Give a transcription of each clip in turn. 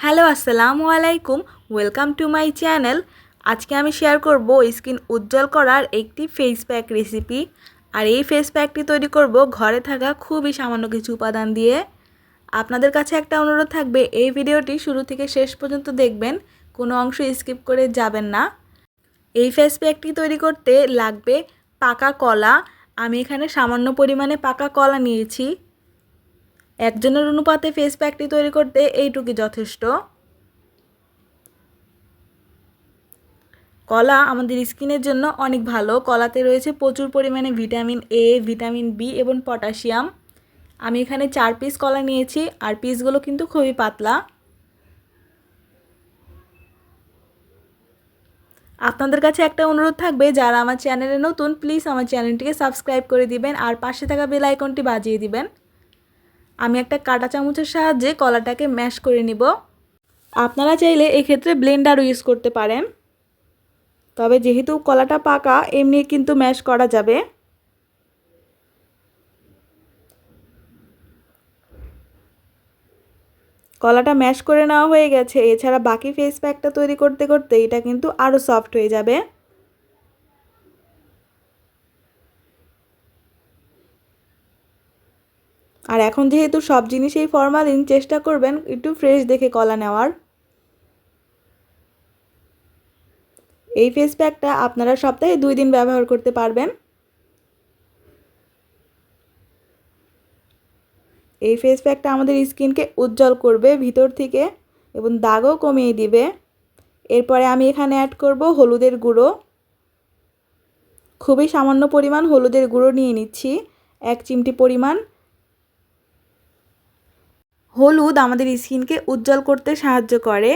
Hello, আসসালামু আলাইকুম। Welcome to my channel আজকে আমি শেয়ার করব স্কিন উজ্জ্বল করার একটি ফেস প্যাক রেসিপি আর এই ফেস প্যাকটি তৈরি করব ঘরে থাকা খুবই সামান্য কিছু উপাদান দিয়ে। আপনাদের কাছে একটা অনুরোধ থাকবে, এই ভিডিওটি শুরু থেকে শেষ পর্যন্ত দেখবেন, কোনো অংশ স্কিপ করে যাবেন না। এই ফেস প্যাকটি তৈরি করতে লাগবে পাকা কলা। আমি এখানে সামান্য পরিমাণে পাকা কলা নিয়েছি। একজনের অনুপাতে ফেস প্যাকটি তৈরি করতে এইটুকুই যথেষ্ট। কলা আমাদের স্কিনের জন্য অনেক ভালো। কলাতে রয়েছে প্রচুর পরিমাণে ভিটামিন এ ভিটামিন বি এবং পটাশিয়াম। আমি এখানে চার পিস কলা নিয়েছি, আর পিসগুলো কিন্তু খুবই পাতলা। আপনাদের কাছে একটা অনুরোধ থাকবে, যারা আমার চ্যানেলে নতুন প্লিজ আমার চ্যানেলটিকে সাবস্ক্রাইব করে দিবেন, আর পাশে থাকা বেল আইকনটি বাজিয়ে দিবেন। আমি একটা কাঁটা চামচের সাহায্যে কলাটাকে ম্যাশ করে নিব। আপনারা চাইলে এক্ষেত্রে ব্লেন্ডারও ইউজ করতে পারেন। তবে যেহেতু কলাটা পাকা, এমনি কিন্তু ম্যাশ করা যাবে। কলাটা ম্যাশ করে নেওয়া হয়ে গেছে। এছাড়া বাকি ফেস প্যাকটা তৈরি করতে করতে এটা কিন্তু আরও সফট হয়ে যাবে। আর এখন যেহেতু সব জিনিসেই ফরমালিন চেষ্টা করবেন একটু ফ্রেশ দেখে কলা নেওয়ার। এই ফেস প্যাকটা আপনারা সপ্তাহে দুই দিন ব্যবহার করতে পারবেন। এই ফেস প্যাকটা আমাদের স্কিনকে উজ্জ্বল করবে ভিতর থেকে এবং দাগও কমিয়ে দিবে। এরপরে আমি এখানে অ্যাড করব হলুদের গুঁড়ো। খুবই সামান্য পরিমাণ হলুদের গুঁড়ো নিয়ে নিচ্ছি, এক চিমটি পরিমাণ। হলুদ আমাদের স্কিনকে উজ্জ্বল করতে সাহায্য করে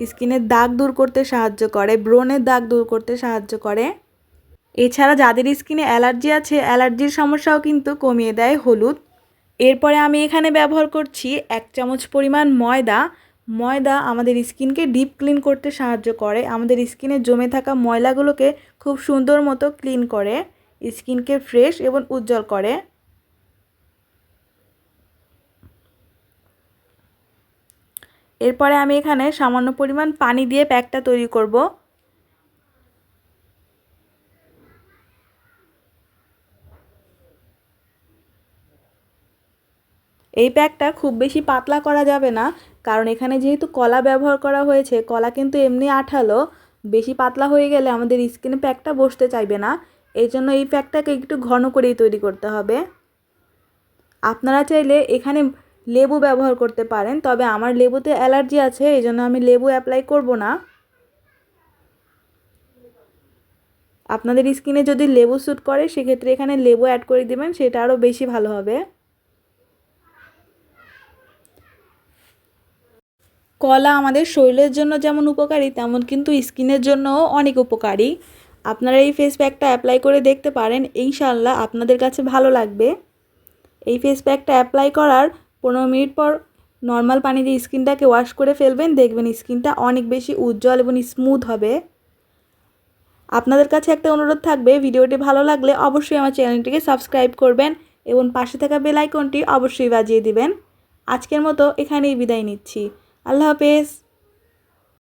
স্কিনের দাগ দূর করতে সাহায্য করে ব্রণের দাগ দূর করতে সাহায্য করে। এছাড়া যাদের স্কিনে অ্যালার্জি আছে, অ্যালার্জির সমস্যাও কিন্তু কমিয়ে দেয় হলুদ। এরপরে আমি এখানে ব্যবহার করছি এক চামচ পরিমাণ ময়দা। ময়দা আমাদের স্কিনকে ডিপ ক্লিন করতে সাহায্য করে, আমাদের স্কিনে জমে থাকা ময়লাগুলোকে খুব সুন্দর মতো ক্লিন করে, স্কিনকে ফ্রেশ এবং উজ্জ্বল করে। এরপরে আমি এখানে সামান্য পরিমাণ পানি দিয়ে প্যাকটা তৈরি করব। এই প্যাকটা খুব বেশি পাতলা করা যাবে না, কারণ এখানে যেহেতু কলা ব্যবহার করা হয়েছে, কলা কিন্তু এমনি আঠালো। বেশি পাতলা হয়ে গেলে আমাদের স্কিনে প্যাকটা বসতে চাইবে না। এই জন্য এই প্যাকটাকে একটু ঘন করেই তৈরি করতে হবে। আপনারা চাইলে এখানে লেবু ব্যবহার করতে পারেন, তবে আমার লেবুতে অ্যালার্জি আছে, এই জন্য আমি লেবু অ্যাপ্লাই করব না। আপনাদের স্কিনে যদি লেবু স্যুট করে, সেক্ষেত্রে এখানে লেবু অ্যাড করে দেবেন, সেটা আরও বেশি ভালো হবে। কলা আমাদের শরীরের জন্য যেমন উপকারী, তেমন কিন্তু স্কিনের জন্যও অনেক উপকারী। আপনারা এই ফেস প্যাকটা অ্যাপ্লাই করে দেখতে পারেন ইনশাল্লাহ আপনাদের কাছে ভালো লাগবে। এই ফেস প্যাকটা অ্যাপ্লাই করার পনেরো মিনিট পর নর্মাল পানি দিয়ে স্কিনটাকে ওয়াশ করে ফেলবেন, দেখবেন স্কিনটা অনেক বেশি উজ্জ্বল এবং স্মুথ হবে। আপনাদের কাছে একটা অনুরোধ থাকবে, ভিডিওটি ভালো লাগলে অবশ্যই আমার চ্যানেলটিকে সাবস্ক্রাইব করবেন এবং পাশে থাকা বেল আইকনটি অবশ্যই বাজিয়ে দিবেন। আজকের মতো এখানেই বিদায় নিচ্ছি। আল্লাহ হাফেজ।